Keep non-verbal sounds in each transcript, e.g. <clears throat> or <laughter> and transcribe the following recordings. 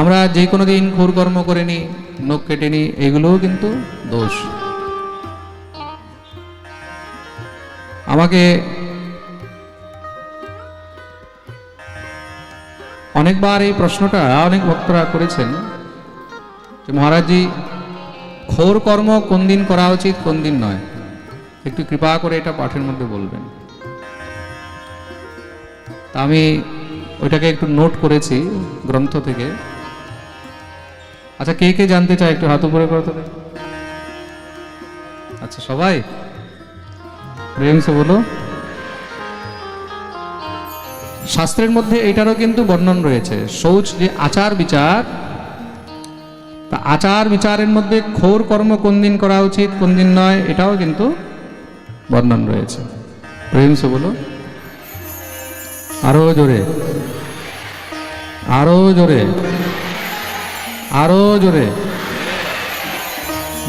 আমরা যে কোনো দিন ঘোর কর্ম করে নিই, নখ কেটে নিই, এগুলোও কিন্তু দোষ। আমাকে অনেকবার এই প্রশ্নটা অনেক ভক্তরা করেছেন যে মহারাজজি, ঘোর কর্ম কোন দিন করা উচিত, কোন দিন নয়। একটু কৃপা করে এটা পাঠের মধ্যে বলবেন। তা আমি ওইটাকে একটু নোট করেছি গ্রন্থ থেকে। আচ্ছা কে কে জানতে চায় একটু হাত উপরে করো তো আচ্ছা সবাই? প্রেম বলো। শাস্ত্রের মধ্যে এটারও কিন্তু বর্ণন রয়েছে। শৌচ যে আচার বিচার, তা আচার বিচারের মধ্যে ঘোর কর্ম কোন দিন করা উচিত, কোন দিন নয়, এটাও কিন্তু বর্ণন রয়েছে। প্রেম সে বলো। আরও জোরে। আরও জোরে। আরও জোরে।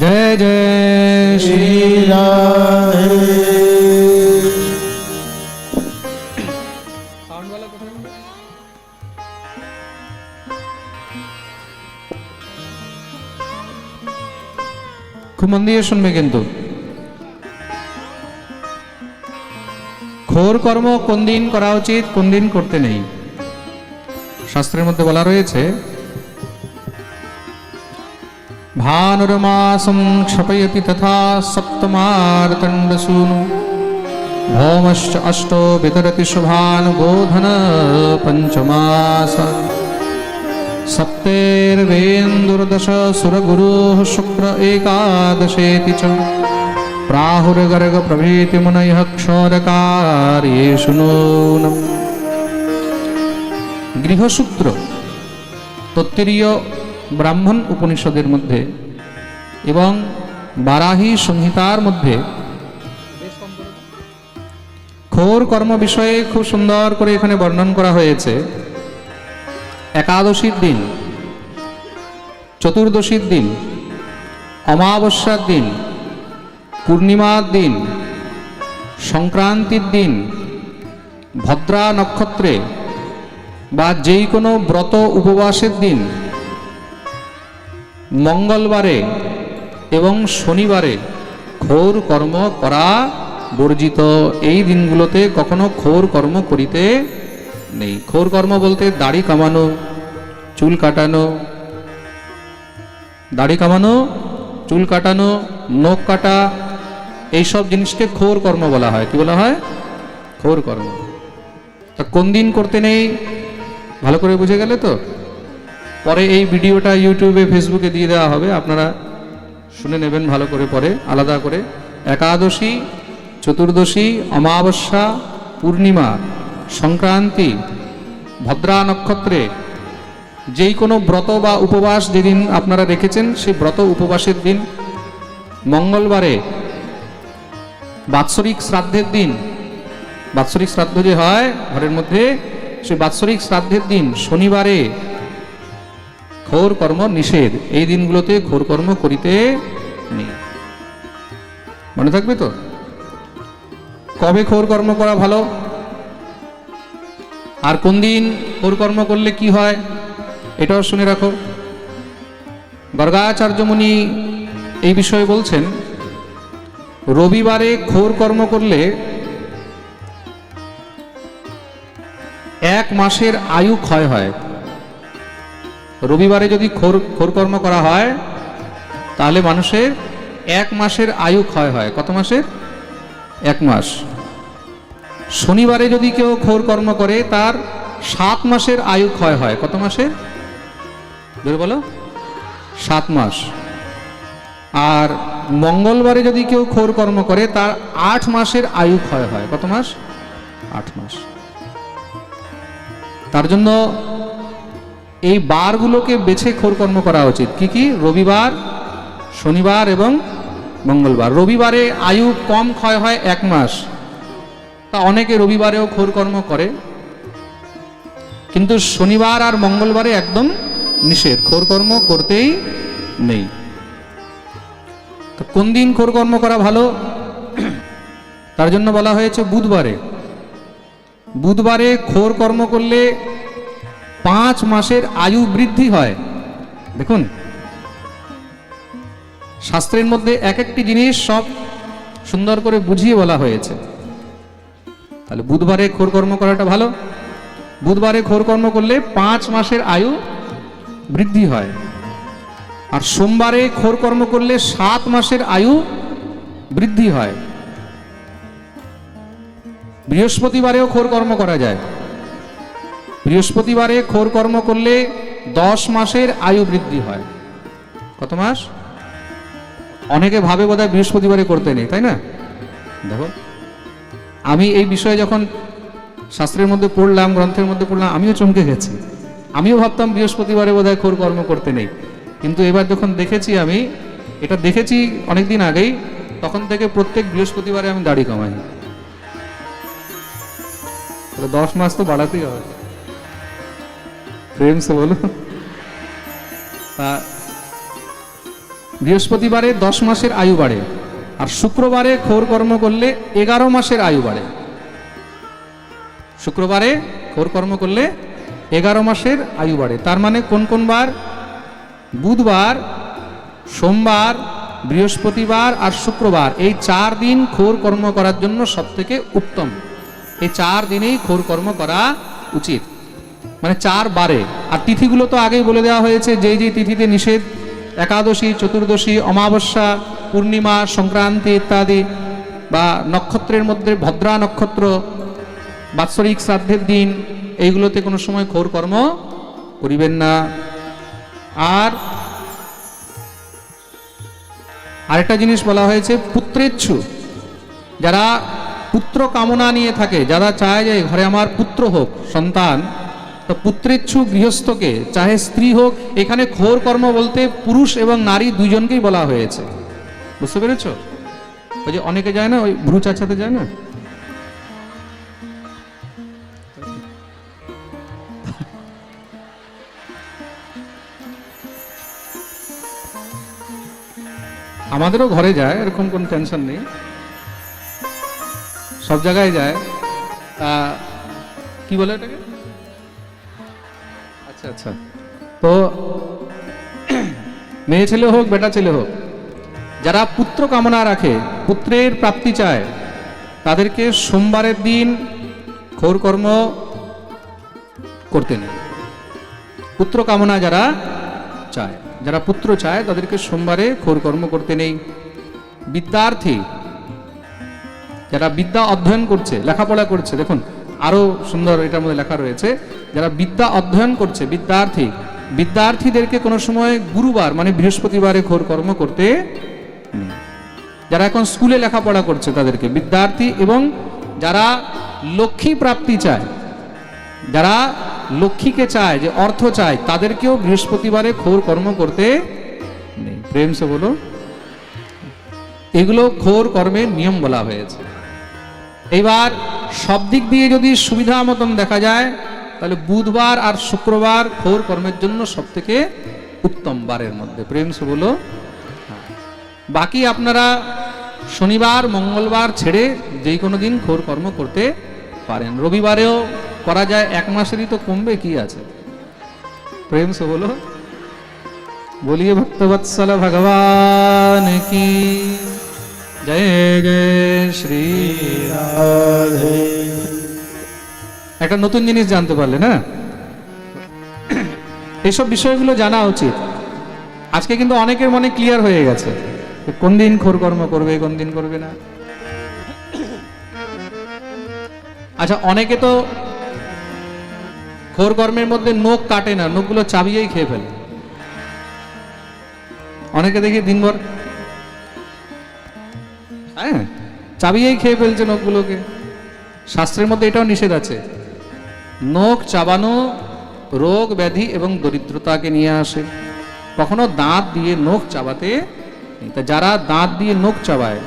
জয় জয় শ্রী খুব মন দিয়ে শুনবে কিন্তু। ঘোর কর্ম কোন দিন করা উচিত, কোন দিন করতে নেই। শাস্ত্রের মধ্যে বলা রয়েছে ভানুরমাসম ক্ষপয়তি তথা সপ্তমার্তণ্ডসূনু ভৌমশ্চ অষ্টো বিতরতি শুভানুবোধন পঞ্চমাস सप्तेर्वेन्दुर्दश सुरगुरुः शुक्र एकादशेति च प्राहुर्गर्गप्रभृतिमुनयः क्षौरकार्येषु नूनम् গৃহসূত্র তত্ত্বীয় ব্রাহ্মণ উপনিষদের মধ্যে এবং বারাহী সংহিতার মধ্যে ঘোর কর্ম বিষয়ে খুব সুন্দর করে এখানে বর্ণন করা হয়েছে। একাদশীর দিন, চতুর্দশীর দিন, অমাবস্যার দিন, পূর্ণিমার দিন, সংক্রান্তির দিন, ভদ্রা নক্ষত্রে বা যেই কোনো ব্রত উপবাসের দিন মঙ্গলবারে এবং শনিবারে ঘোর কর্ম করা বর্জিত। এই দিনগুলোতে কখনো ঘোর কর্ম করিতে নেই। ঘোর কর্ম বলতে দাড়ি কামানো, চুল কাটানো, দাড়ি কামানো, চুল কাটানো, নখ কাটা, এইসব জিনিসকে ঘোর কর্ম বলা হয়। কি বলা হয়? ঘোর কর্ম। তা কোন দিন করতে নেই? ভালো করে বুঝে গেলে তো? পরে এই ভিডিওটা ইউটিউবে, ফেসবুকে দিয়ে দেওয়া হবে। আপনারা শুনে নেবেন ভালো করে পরে, আলাদা করে। একাদশী, চতুর্দশী, অমাবস্যা, পূর্ণিমা, সংক্রান্তি, ভদ্রা নক্ষত্রে যেই কোনো ব্রত বা উপবাস যেদিন আপনারা রেখেছেন, সেই ব্রত উপবাসের দিন, মঙ্গলবারে বাৎসরিক শ্রাদ্ধের দিন, বাৎসরিক শ্রাদ্ধ যে হয়, ঘরের মধ্যে, সেই বাৎসরিক শ্রাদ্ধের দিন, শনিবারে ঘোর কর্ম নিষেধ। এই দিনগুলোতে ঘোর কর্ম করিতে নেই। মনে থাকবে তো? কবে ঘোর কর্ম করা ভালো? আর কোন দিন ঘোর কর্ম করলে কি হয়? এটাও শুনে রাখো। গর্গাচার্য মুনি এই বিষয়ে বলছেন, রবিবারে ঘোর কর্ম করলে এক মাসের আয়ু ক্ষয় হয়। রবিবারে যদি খোর ঘোর কর্ম করা হয়, তাহলে মানুষের এক মাসের আয়ু ক্ষয় হয়। কত মাসের? এক মাস। শনিবারে যদি কেউ খোর কর্ম করে, তার সাত মাসের আয়ু ক্ষয় হয়। কত মাসের? ধরে বলো। সাত মাস। আর মঙ্গলবারে যদি কেউ খোর কর্ম করে, তার আট মাসের আয়ু ক্ষয় হয়। কত মাস? আট মাস। তার জন্য এই বারগুলোকে বেছে খোরকর্ম করা উচিত। কি কি? রবিবার, শনিবার এবং মঙ্গলবার। রবিবারে আয়ু কম ক্ষয় হয় এক মাস। তা অনেকে রবিবারেও খোরকর্ম করে। কিন্তু শনিবার আর মঙ্গলবারে একদম নিষেধ। খোরকর্ম করতেই নেই। তো কোন দিন খোরকর্ম করা ভালো? তার জন্য বলা হয়েছে বুধবারে। বুধবারে ঘোর কর্ম করলে পাঁচ মাসের আয়ু বৃদ্ধি হয়। দেখুন। শাস্ত্রের মধ্যে এক একটি জিনিস সব সুন্দর করে বুঝিয়ে বলা হয়েছে। তাহলে বুধবারে খোরকর্ম করাটা ভালো। বুধবারে খোরকর্ম করলে পাঁচ মাসের আয়ু বৃদ্ধি হয়। আর সোমবারে খোরকর্ম করলে সাত মাসের আয়ু বৃদ্ধি হয়। বৃহস্পতিবারেও খোরকর্ম করা যায়। বৃহস্পতিবারে খোরকর্ম করলে দশ মাসের আয়ু বৃদ্ধি হয়। কত মাস? অনেকে ভাবে বোধহয় বৃহস্পতিবারে করতে নেই, তাই না? দেখো, আমি এই বিষয়ে যখন শাস্ত্রের মধ্যে পড়লাম, গ্রন্থের মধ্যে পড়লাম, আমিও চমকে গেছি। আমিও ভাবতাম বৃহস্পতিবারে বোধহয় খোর কর্ম করতে নেই। কিন্তু এবার যখন দেখেছি আমি, এটা দেখেছি অনেক দিন আগেই, তখন থেকে প্রত্যেক বৃহস্পতিবারে আমি দাড়ি কমাই। দশ মাস তো বাড়াতেই হবে। প্রেম বলো বৃহস্পতিবারে দশ মাসের আয়ু বাড়ে আর শুক্রবারে খোর কর্ম করলে এগারো মাসের আয়ু বাড়ে। শুক্রবারে খোর কর্ম করলে এগারো মাসের আয়ু বাড়ে। তার মানে কোন কোন বার? বুধবার, সোমবার, বৃহস্পতিবার আর শুক্রবার এই চার দিন খোর কর্ম করার জন্য সব থেকে উত্তম। এই চার দিনেই খোর কর্ম করা উচিত। মানে চার বারে। আর তিথিগুলো তো আগেই বলে দেওয়া হয়েছে, যেই যেই তিথিতে নিষেধ, একাদশী, চতুর্দশী, অমাবস্যা, পূর্ণিমা, সংক্রান্তি ইত্যাদি বা নক্ষত্রের মধ্যে ভদ্রা নক্ষত্র, বাৎসরিক শ্রাদ্ধের দিন, এইগুলোতে কোনো সময় খোর কর্ম করিবেন না। আর আরেকটা জিনিস বলা হয়েছে, পুত্রেচ্ছু। যারা পুত্র কামনা নিয়ে থাকে, যারা চায় যে ঘরে আমার পুত্র হোক, সন্তান তো পুত্রেচ্ছু গৃহস্থকে, চাহে স্ত্রী হোক, এখানে ঘোর কর্ম বলতে পুরুষ এবং নারী দুইজনকেই বলা হয়েছে। বুঝতে পেরেছ? ওই যে অনেকে যায় না, ওই ভ্রু চাচাতে যায় না? আমাদেরও ঘরে যায়, এরকম কোনো টেনশন নেই। সব জায়গায় যায়। কি বলে এটাকে? আচ্ছা। আচ্ছা তো <clears throat> মেয়ে ছেলে হোক, বেটা ছেলে হোক, যারা পুত্র কামনা রাখে, পুত্রের প্রাপ্তি চায়, তাদেরকে সোমবারের দিন খোর কর্ম করতে নেই। পুত্র কামনা যারা চায়, যারা পুত্র চায়, তাদেরকে সোমবারে খোর কর্ম করতে নেই। বিদ্যার্থী, যারা বিদ্যা অধ্যয়ন করছে, লেখাপড়া করছে, দেখুন, আরও সুন্দর এটার মধ্যে লেখা রয়েছে যারা বিদ্যা অধ্যয়ন করছে, বিদ্যার্থী, বিদ্যার্থীদেরকে কোনো সময় গুরুবার মানে বৃহস্পতিবারে ঘোর কর্ম করতে যারা এখন স্কুলে লেখাপড়া করছে তাদেরকে, বিদ্যার্থী এবং যারা লক্ষ্মী প্রাপ্তি চায়, যারা লক্ষ্মীকে চায়, যে অর্থ চায়, তাদেরকেও বৃহস্পতিবারে খোর কর্ম করতে নেই। প্রেম সে বলো, এগুলো খোর কর্মের নিয়ম বলা হয়েছে। এইবার সব দিক দিয়ে যদি সুবিধা মতন দেখা যায় তাহলে বুধবার আর শুক্রবার খোর কর্মের জন্য সব থেকে উত্তম বারের মধ্যে। প্রেম সে বলো। হ্যাঁ। বাকি আপনারা শনিবার, মঙ্গলবার ছেড়ে যেই কোনো দিন খোর কর্ম করতে পারেন। রবিবারেও করা যায়, এক মাসেরই তো কমবে, কি আছে? প্রেম সে বলো। বলিয়ে ভক্তবৎসল ভগবান কি? জয় শ্রী রাধে। একটা নতুন জিনিস জানতে পারলে না এইসব বিষয়গুলো জানা উচিত। আজকে কিন্তু অনেকের মনে ক্লিয়ার হয়ে গেছে কোন দিন খোর কর্ম করবে, কোন দিন করবে না। আচ্ছা অনেকে তো খোর কর্মের মধ্যে নখ কাটে না, নখগুলো চাবিয়েই খেয়ে ফেলে। অনেকে দেখি দিনভর হ্যাঁ চাবিয়েই খেয়ে ফেলছে নখগুলোকে। শাস্ত্রের মধ্যে এটাও নিষেধ আছে। নখ চাবানো, রোগ ব্যাধি এবং দরিদ্রতাকে নিয়ে আসে। কখনো দাঁত দিয়ে নখ চাবাতে তা যারা দাঁত দিয়ে নখ চাবায়,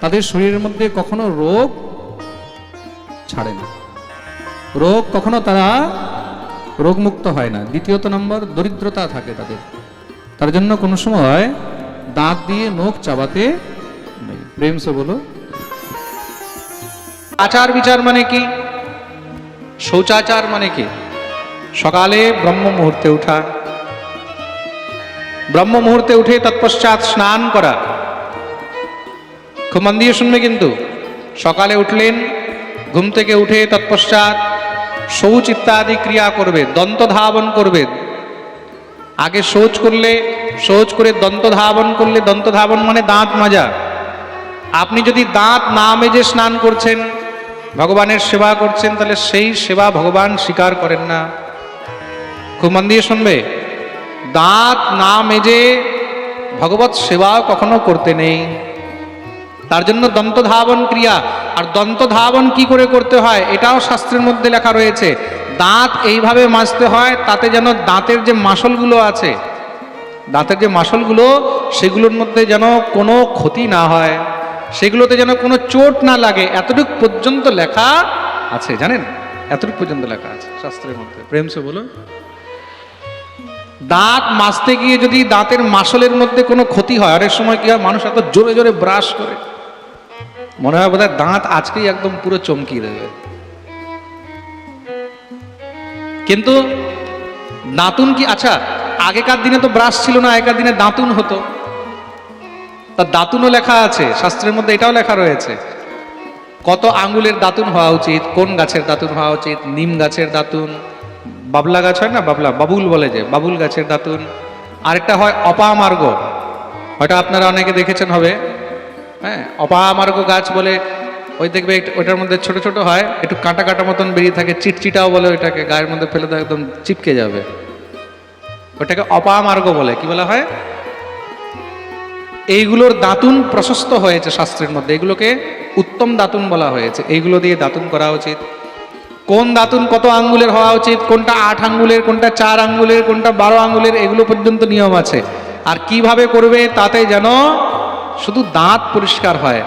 তাদের শরীরের মধ্যে কখনো রোগ ছাড়ে না। রোগ কখনো তারা রোগমুক্ত হয় না। দ্বিতীয়ত নম্বর, দরিদ্রতা থাকে তাদের। তার জন্য কোনো সময় দাঁত দিয়ে নখ চাবাতে নেই। প্রেম সে বলো। আচার বিচার মানে কি? শৌচাচার মানে কি? সকালে ব্রহ্ম মুহূর্তে উঠা। ব্রহ্ম মুহূর্তে উঠে তৎপশ্চাৎ স্নান করা। খুব মন দিয়ে শুনবে কিন্তু। সকালে উঠলেন, ঘুম থেকে উঠে তৎপশ্চাৎ শৌচ ইত্যাদি ক্রিয়া করবে দন্ত ধাবন করবে। আগে শৌচ করলে, শৌচ করে দন্ত ধাবন করলে দন্ত ধাবন মানে দাঁত মাজা। আপনি যদি দাঁত না মেজে স্নান করছেন ভগবানের সেবা করছেন, তাহলে সেই সেবা ভগবান স্বীকার করেন না। খুব মন দিয়ে শুনবে। দাঁত না মেজে ভগবত সেবা কখনো করতে নেই। তার জন্য দন্ত ধাবন ক্রিয়া। আর দন্ত ধাবন কি করে করতে হয়, এটাও শাস্ত্রের মধ্যে লেখা রয়েছে। দাঁত এইভাবে মাজতে হয়, তাতে যেন দাঁতের যে মাসলগুলো আছে, দাঁতের যে মাসলগুলো, সেগুলোর মধ্যে যেন কোনো ক্ষতি না হয়। সেগুলোতে যেন কোনো চোট না লাগে। এতটুকু পর্যন্ত লেখা আছে জানেন? এতটুকু পর্যন্ত লেখা আছে শাস্ত্রের মধ্যে। প্রেম সে বলো দাঁত মাজতে গিয়ে যদি দাঁতের মাসলের মধ্যে কোনো ক্ষতি হয় অনেক সময় কি হয় মানুষ এত জোরে জোরে ব্রাশ করে। মনে হয় বোধহয় দাঁত আজকেই একদম পুরো চমকিয়ে দেবে। কিন্তু দাঁতুন কি আচ্ছা আগেকার দিনে তো ব্রাশ ছিল না আগেকার দিনে দাঁতুন হতো। তা দাঁতুনও লেখা আছে, শাস্ত্রের মধ্যে এটাও লেখা রয়েছে। কত আঙ্গুলের দাঁতুন হওয়া উচিত, কোন গাছের দাঁতুন হওয়া উচিত, নিম গাছের দাঁতুন, বাবলা গাছ হয় না বাবলা, বাবুল বলে যে, বাবুল গাছের দাঁতুন। আরেকটা হয় অপামার্গ। হয়তো আপনারা অনেকে দেখেছেন হবে। হ্যাঁ অপামার্গ গাছ বলে, ওই দেখবে ওটার মধ্যে ছোট ছোট হয়, একটু কাঁটা কাঁটা মতন বেরিয়ে থাকে, চিটচিটাও বলে ওইটাকে, গায়ের মধ্যে ফেলে দেয় একদম চিপকে যাবে। ওটাকে অপামার্গ বলে, কি বলা হয়? এইগুলোর দাঁতুন প্রশস্ত হয়েছে শাস্ত্রের মধ্যে। এগুলোকে উত্তম দাঁতুন বলা হয়েছে। এইগুলো দিয়ে দাঁতুন করা উচিত। কোন দাঁতুন কত আঙ্গুলের হওয়া উচিত? কোনটা আট আঙ্গুলের, কোনটা চার আঙ্গুলের, কোনটা বারো আঙ্গুলের? এগুলো পর্যন্ত নিয়ম আছে। আর কীভাবে করবে তাতে যেন শুধু দাঁত পরিষ্কার হয়।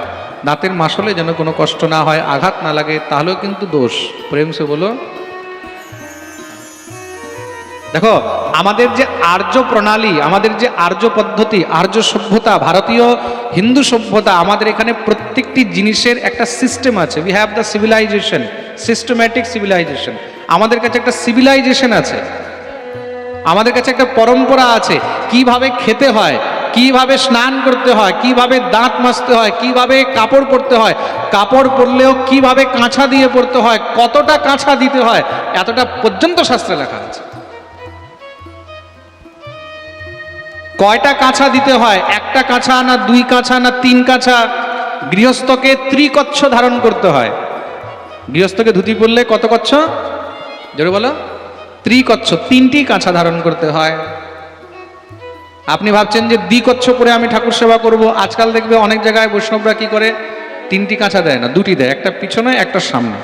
দাঁতের মাসলে যেন কোনো কষ্ট না হয়, আঘাত না লাগে, তাহলেও কিন্তু দোষ। প্রেম সে বলো দেখো, আমাদের যে আর্য প্রণালী, আমাদের যে আর্য পদ্ধতি, আর্য সভ্যতা, ভারতীয় হিন্দু সভ্যতা, আমাদের এখানে প্রত্যেকটি জিনিসের একটা সিস্টেম আছে। We have the civilization systematic civilization আমাদের কাছে একটা সিভিলাইজেশন আছে। আমাদের কাছে একটা পরম্পরা আছে। কীভাবে খেতে হয়, কীভাবে স্নান করতে হয়, কীভাবে দাঁত মাজতে হয়, কীভাবে কাপড় পরতে হয়, কাপড় পরলেও কীভাবে কাঁচা দিয়ে পরতে হয়, কতটা কাঁচা দিতে হয়, এতটা পর্যন্ত শাস্ত্রে লেখা আছে। কয়টা কাঁচা দিতে হয়? একটা কাঁচা না দুই কাঁচা না তিন কাঁচা গৃহস্থকে ত্রিকচ্ছ ধারণ করতে হয়। গৃহস্থকে ধুতি পরলে কত কচ্ছ? জোরে বলো। ত্রিকচ্ছ, তিনটি কাঁচা ধারণ করতে হয়। আপনি ভাবছেন যে দ্বিকচ্ছ পরে আমি ঠাকুর সেবা করব। আজকাল দেখবে অনেক জায়গায় বৈষ্ণবরা কি করে? তিনটি কাঁচা দেয় না, দুটি দেয়। একটা পিছনে, একটা সামনে।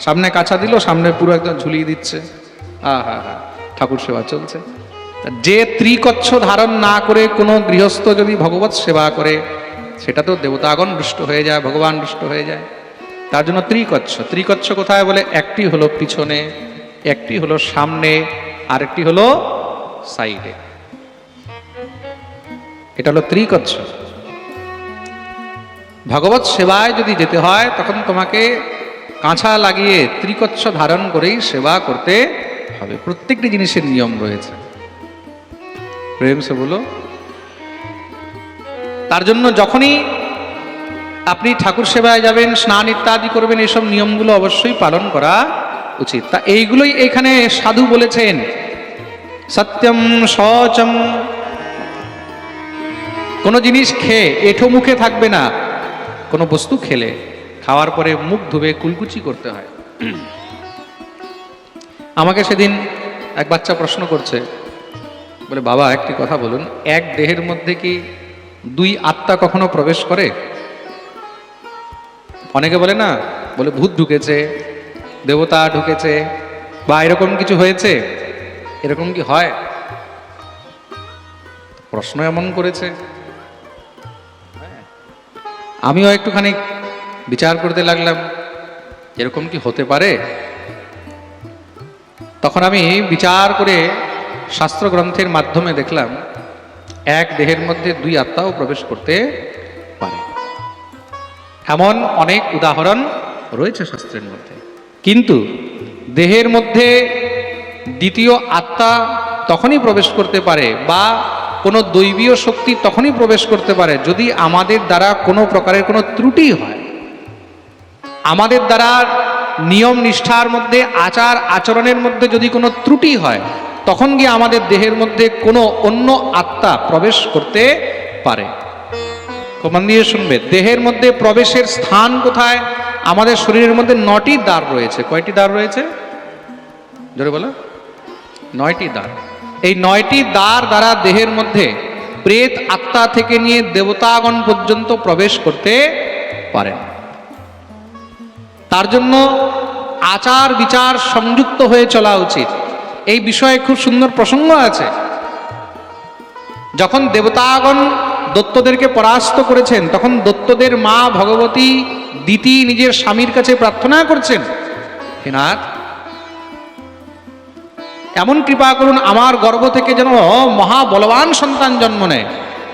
সামনে কাঁচা দিল, সামনে পুরো একদম ঝুলিয়ে দিচ্ছে। হা হা হা ঠাকুর সেবা চলছে। যে ত্রিকচ্ছ ধারণ না করে কোনো গৃহস্থ যদি ভগবত সেবা করে, সেটা তো দেবতাগণ দুষ্ট হয়ে যায়, ভগবান দুষ্ট হয়ে যায়। তার জন্য ত্রিকচ্ছ ত্রিকচ্ছ কোথায় বলে? একটি হলো পিছনে, একটি হলো সামনে, আরেকটি হলো সাইডে। এটা হলো ত্রিকচ্ছ ভগবত সেবায় যদি যেতে হয়, তখন তোমাকে কাঁচা লাগিয়ে ত্রিকচ্ছ ধারণ করেই সেবা করতে হবে। প্রত্যেকটি জিনিসের নিয়ম রয়েছে। প্রেম সে বলো। তার জন্য যখনই আপনি ঠাকুর সেবায় যাবেন, স্নান ইত্যাদি করবেন, এসব নিয়মগুলো অবশ্যই পালন করা উচিত। তা এইগুলোই এখানে সাধু বলেছেন। সত্যম শচম। কোনো জিনিস খেয়ে, এঠো মুখে থাকবে না। কোনো বস্তু খেলে, খাওয়ার পরে মুখ ধুবে, কুলকুচি করতে হয়। আমাকে সেদিন এক বাচ্চা প্রশ্ন করছে বলে, বাবা, একটি কথা বলুন। এক দেহের মধ্যে কি দুই আত্মা কখনো প্রবেশ করে? অনেকে বলে না, বলে, ভূত ঢুকেছে, দেবতা ঢুকেছে বা এরকম কিছু হয়েছে? এরকম কি হয়? প্রশ্ন এমন করেছে। আমিও একটুখানি বিচার করতে লাগলাম, এরকম কি হতে পারে? তখন আমি বিচার করে শাস্ত্র গ্রন্থের মাধ্যমে দেখলাম, এক দেহের মধ্যে দুই আত্মাও প্রবেশ করতে পারে। এমন অনেক উদাহরণ রয়েছে শাস্ত্রের মধ্যে। কিন্তু দেহের মধ্যে দ্বিতীয় আত্মা তখনই প্রবেশ করতে পারে বা কোনো দৈবীয় শক্তি তখনই প্রবেশ করতে পারে যদি আমাদের দ্বারা কোনো প্রকারের কোনো ত্রুটি হয়। আমাদের দ্বারা নিয়ম নিষ্ঠার মধ্যে, আচার আচরণের মধ্যে যদি কোনো ত্রুটি হয় তখন গিয়ে আমাদের দেহের মধ্যে কোনো অন্য আত্মা প্রবেশ করতে পারে। কমান দিয়ে শুনবে, দেহের মধ্যে প্রবেশের স্থান কোথায়? আমাদের শরীরের মধ্যে নটি দ্বার রয়েছে। কয়টি দ্বার রয়েছে? জোরে বলো। নয়টি দ্বার। এই নয়টি দ্বার দ্বারা দেহের মধ্যে প্রেত আত্মা থেকে নিয়ে দেবতাগণ পর্যন্ত প্রবেশ করতে পারেন তার জন্য আচার বিচার সংযুক্ত হয়ে চলা উচিত। এই বিষয়ে খুব সুন্দর প্রসঙ্গ আছে। যখন দেবতাগণ দত্তদেরকে পরাস্ত করেছেন, তখন দত্তদের মা ভগবতী দিতি নিজের স্বামীর কাছে প্রার্থনা করছেন, হে নাথ, এমন কৃপা করুন আমার গর্ভ থেকে যেন মহাবলবান সন্তান জন্ম নেয়।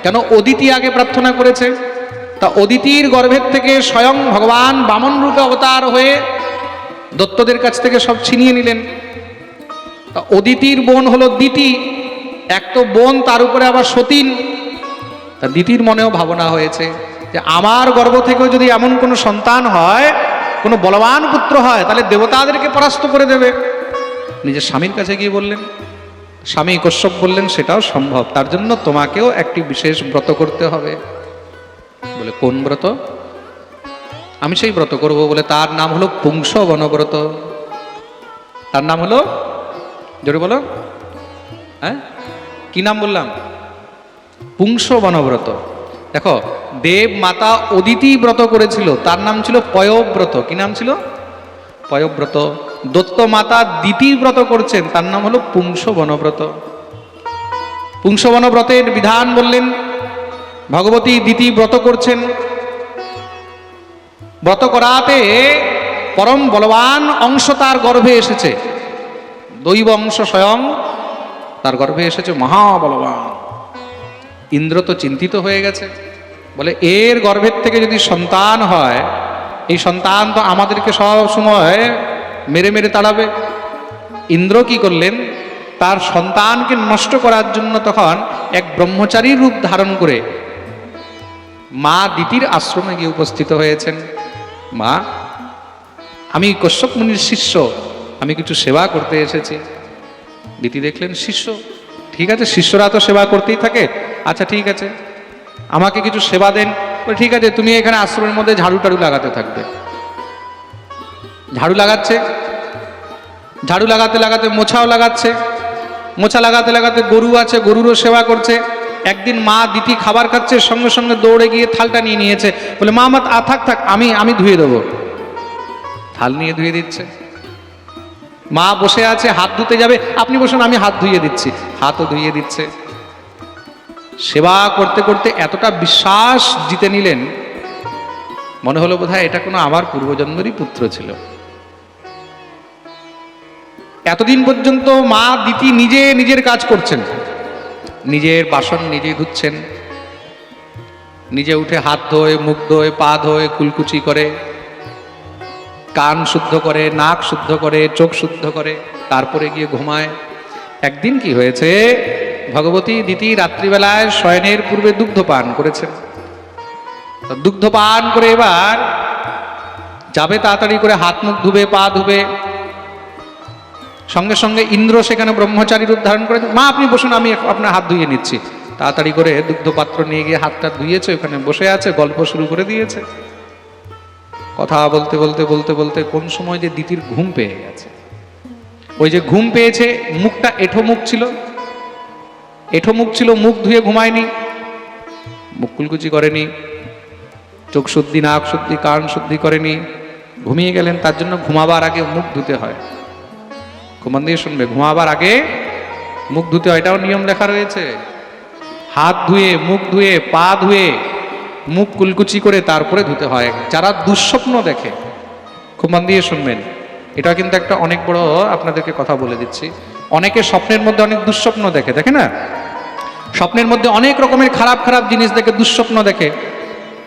কেন অদিতি আগে প্রার্থনা করেছে? তা অদিতির গর্ভের থেকে স্বয়ং ভগবান বামন রূপে অবতার হয়ে দত্তদের কাছ থেকে সব ছিনিয়ে নিলেন। তা অদিতির বোন হলো দিতি। এক তো বোন, তার উপরে আবার সতীন। তা দিতির মনেও ভাবনা হয়েছে যে আমার গর্ভ থেকেও যদি এমন কোনো সন্তান হয়, কোনো বলবান পুত্র হয়, তাহলে দেবতাদেরকে পরাস্ত করে দেবে। নিজের স্বামীর কাছে গিয়ে বললেন, স্বামী কশ্যপ বললেন, সেটাও সম্ভব, তার জন্য তোমাকেও একটি বিশেষ ব্রত করতে হবে। বলে, কোন ব্রত? আমি সেই ব্রত করব, বলে, তার নাম হলো পুংস বনব্রত। তার নাম হলো জোরে বলো। হ্যাঁ? কি নাম বললাম? পুংস বনব্রত। দেখো, দেব মাতা অদিতি ব্রত করেছিল, তার নাম ছিল পয়ব্রত। কি নাম ছিল? পয়ব্রত। দত্ত মাতা দিতি ব্রত করছেন, তার নাম হলো পুংস বনব্রত। পুংস বনব্রতের বিধান বললেন, ভগবতী দিতি ব্রত করছেন। ব্রত করাতে পরম বলবান অংশ তার গর্ভে এসেছে। দৈব অংশ স্বয়ং। তার গর্ভে এসেছে মহাবলবান। ইন্দ্র তো চিন্তিত হয়ে গেছে। বলে, এর গর্ভের থেকে যদি সন্তান হয়, এই সন্তান তো আমাদেরকে সব সময় মেরে মেরে তাড়াবে। ইন্দ্র কি করলেন? তার সন্তানকে নষ্ট করার জন্য তখন এক ব্রহ্মচারী রূপ ধারণ করে মা দিতির আশ্রমে গিয়ে উপস্থিত হয়েছেন। মা, আমি কশ্যপ মুনির শিষ্য আমি কিছু সেবা করতে এসেছি। দিতি দেখলেন, শিষ্য, ঠিক আছে, শিষ্যরা তো সেবা করতেই থাকে। আচ্ছা ঠিক আছে, আমাকে কিছু সেবা দেন। ঠিক আছে, তুমি এখানে আশ্রমের মধ্যে ঝাড়ু টাড়ু লাগাতে থাকবে। ঝাড়ু লাগাচ্ছে, ঝাড়ু লাগাতে লাগাতে মোছাও লাগাচ্ছে, মোছা লাগাতে লাগাতে গরু আছে, গরুরও সেবা করছে। একদিন মা দিতি খাবার খাচ্ছে, সঙ্গে সঙ্গে দৌড়ে গিয়ে থালটা নিয়ে নিয়েছে। বলে, মা, আমার, আ, থাক থাক, আমি আমি ধুয়ে দেবো। থাল নিয়ে ধুয়ে দিচ্ছে। মা বসে আছে, হাত ধুতে যাবে। আপনি বসুন, আমি হাত ধুয়ে দিচ্ছি। হাতও ধুয়ে দিচ্ছে। সেবা করতে করতে এতটা বিশ্বাস জিতে নিলেন, মনে হলো বোধহয় এটা কোনো আমার পূর্বজন্মেরই পুত্র ছিল। এতদিন পর্যন্ত মা দিতি নিজে নিজের কাজ করছেন। নিজের বাসন নিজে ধুচ্ছেন। নিজে উঠে হাত ধোয়, মুখ ধোয়, পা ধোয়, কুলকুচি করে। কান শুদ্ধ করে, নাক শুদ্ধ করে, চোখ শুদ্ধ করে, তারপরে গিয়ে ঘুমায়। একদিন কি হয়েছে? ভগবতী দিতি রাত্রিবেলায় শয়নের পূর্বে দুগ্ধ পান করেছেন। দুগ্ধ পান করে এবার যাবে তাড়াতাড়ি করে হাত মুখ ধুবে, পা ধুবে। সঙ্গে সঙ্গে ইন্দ্র সেখানে ব্রহ্মচারী রূপ ধারণ করে মা, আপনি বসুন, আমি আপনার হাত ধুয়ে নিচ্ছি। তাড়াতাড়ি করে দুগ্ধ পাত্র নিয়ে গিয়ে হাতটা ধুয়েছে, ওখানে বসে আছে, গল্প শুরু করে দিয়েছে। কথা বলতে বলতে বলতে বলতে কোন সময় যে দিতির ঘুম পেয়ে গেছে। ওই যে ঘুম পেয়েছে, মুখটা এঠো মুখ ছিল। এঠো মুখ ছিল, মুখ ধুয়ে ঘুমায়নি। মুখ কুলকুচি করেনি। চোখ শুদ্ধি, নাক শুদ্ধি, কান শুদ্ধি করেনি। ঘুমিয়ে গেলেন, তার জন্য ঘুমাবার আগে মুখ ধুতে হয়। ঘুমান দিয়ে শুনবে, ঘুমাবার আগে মুখ ধুতে হয়। এটাও নিয়ম লেখা রয়েছে। হাত ধুয়ে, মুখ ধুয়ে, পা ধুয়ে মুখ কুলকুচি করে তারপরে ধুতে হয়। যারা দুঃস্বপ্ন দেখে, খুব মন দিয়ে শুনবেন। এটা কিন্তু একটা অনেক বড় আপনাদেরকে কথা বলে দিচ্ছি। অনেকে স্বপ্নের মধ্যে অনেক দুঃস্বপ্ন দেখে দেখে না? স্বপ্নের মধ্যে অনেক রকমের খারাপ খারাপ জিনিস দেখে, দুঃস্বপ্ন দেখে।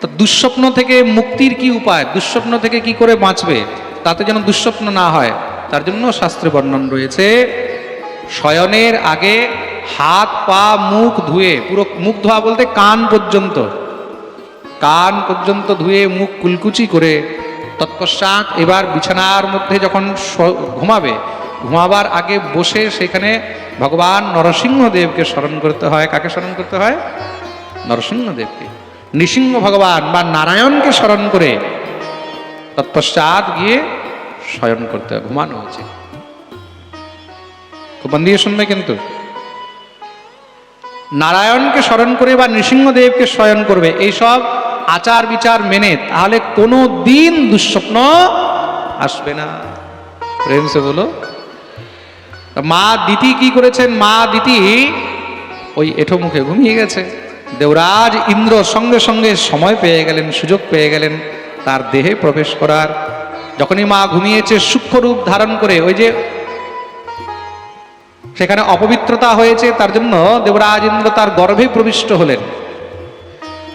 তো দুঃস্বপ্ন থেকে মুক্তির কি উপায়? দুঃস্বপ্ন থেকে কি করে বাঁচবে? তাতে যেন দুঃস্বপ্ন না হয়, তার জন্য শাস্ত্রে বর্ণন রয়েছে, শয়নের আগে হাত, পা, মুখ ধুয়ে, পুরো মুখ ধোয়া বলতে কান পর্যন্ত। কান পর্যন্ত ধুয়ে মুখ কুলকুচি করে তৎপশ্চাৎ এবার বিছানার মধ্যে যখন ঘুমাবে, ঘুমাবার আগে বসে সেখানে ভগবান নরসিংহদেবকে স্মরণ করতে হয়। কাকে স্মরণ করতে হয়? নরসিংহদেবকে। নৃসিংহ ভগবান বা নারায়ণকে স্মরণ করে তৎপশ্চাৎ গিয়ে শয়ন করতে হয়, ঘুমানো উচিত খুব মন দিয়ে শুনবে কিন্তু। নারায়ণকে স্মরণ করে বা নৃসিংহদেবকে শয়ন করবে, এইসব আচার বিচার মেনে, তাহলে কোনো দিন দুঃস্বপ্ন আসবে না। প্রেম সে বলো, মা দিতি কি করেছেন? মা দিতি ওই এঠো মুখে ঘুমিয়ে গেছে। দেবরাজ ইন্দ্র সঙ্গে সঙ্গে সময় পেয়ে গেলেন, সুযোগ পেয়ে গেলেন, তার দেহে প্রবেশ করার। যখনই মা ঘুমিয়েছে সূক্ষ্ম রূপ ধারণ করে ওই যে সেখানে অপবিত্রতা হয়েছে, তার জন্য দেবরাজ ইন্দ্র তার গর্ভে প্রবিষ্ট হলেন।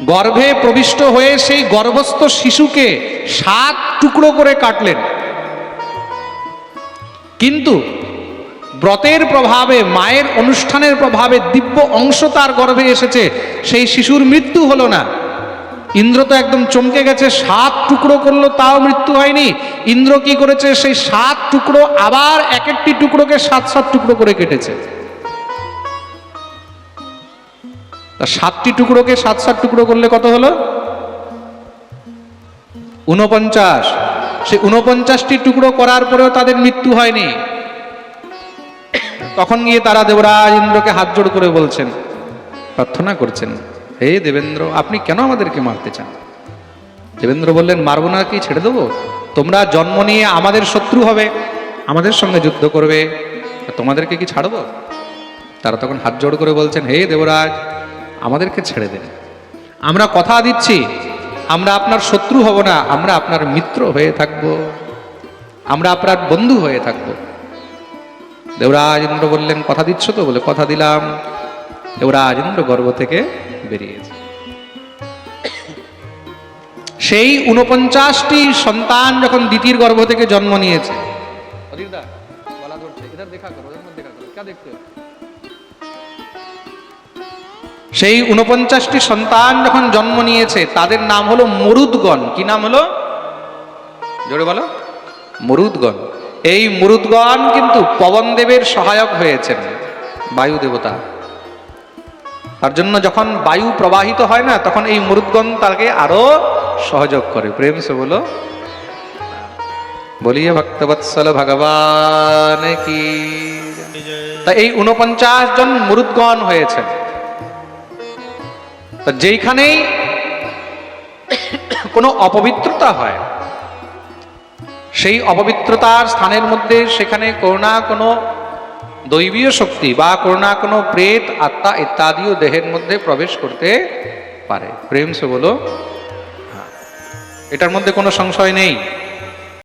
গর্ভে প্রবিষ্ট হয়ে সেই গর্ভস্থ শিশুকে সাত টুকরো করে কাটলেন। কিন্তু ব্রতের প্রভাবে, মায়ের অনুষ্ঠানের প্রভাবে দিব্য অংশ তার গর্ভে এসেছে, সেই শিশুর মৃত্যু হলো না। ইন্দ্র তো একদম চমকে গেছে, সাত টুকরো করল, তাও মৃত্যু হয়নি। ইন্দ্র কি করেছে, সেই সাত টুকরো আবার এক একটি টুকরোকে সাত সাত টুকরো করে কেটেছে। তা সাতটি টুকরোকে সাত সাত টুকরো করলে কত হলো? উনপঞ্চাশ সে উনপঞ্চাশটি টুকরো করার পরেও তাদের মৃত্যু হয়নি। তখন গিয়ে তারা দেবরাজ ইন্দ্রকে হাত জোড় করে বলছেন, প্রার্থনা করছেন, হে দেবেন্দ্র, আপনি কেন আমাদেরকে মারতে চান? দেবেন্দ্র বললেন, মারবো না কি, ছেড়ে দেবো? তোমরা জন্ম নিয়ে আমাদের শত্রু হবে, আমাদের সঙ্গে যুদ্ধ করবে তোমাদেরকে কি ছাড়বো? তারা তখন হাত জোড় করে বলছেন, হে দেবরাজ আমাদেরকে ছেড়ে দেন। আমরা কথা দিচ্ছি, আমরা আপনার শত্রু হব না, আমরা আপনার মিত্র হয়ে থাকব। আমরা আপনার বন্ধু হয়ে থাকব। দেবরাজ ইন্দ্র বললেন, কথা দিচ্ছ তো? বলে, কথা দিলাম। দেবরাজ ইন্দ্র গর্ভ থেকে বেরিয়েছে। সেই উনপঞ্চাশটি সন্তান যখন দ্বিতীয় গর্ভ থেকে জন্ম নিয়েছে। দেখা দেখতে? সেই উনপঞ্চাশটি সন্তান যখন জন্ম নিয়েছে, তাদের নাম হলো মরুদগণ। কি নাম হলো? জোরে বলো। মরুদগণ। এই মরুদগণ কিন্তু পবনদেবের সহায়ক হয়েছেন, বায়ু দেবতা। তার জন্য যখন বায়ু প্রবাহিত হয় না, তখন এই মরুদগণ তাকে আরও সহযোগ করে। প্রেম সে বলো। বলিয়ে ভক্তবৎসল ভগবান কি। তা এই উনপঞ্চাশ জন মরুদগণ হয়েছেন। যেইখানেই কোনো অপবিত্রতা হয়, সেই অপবিত্রতার স্থানের মধ্যে সেখানে করোনা কোনো দৈবীয় শক্তি বা কোনো না কোনো প্রেত, আত্মা ইত্যাদিও দেহের মধ্যে প্রবেশ করতে পারে প্রেম সে বলো হ্যাঁ। এটার মধ্যে কোনো সংশয় নেই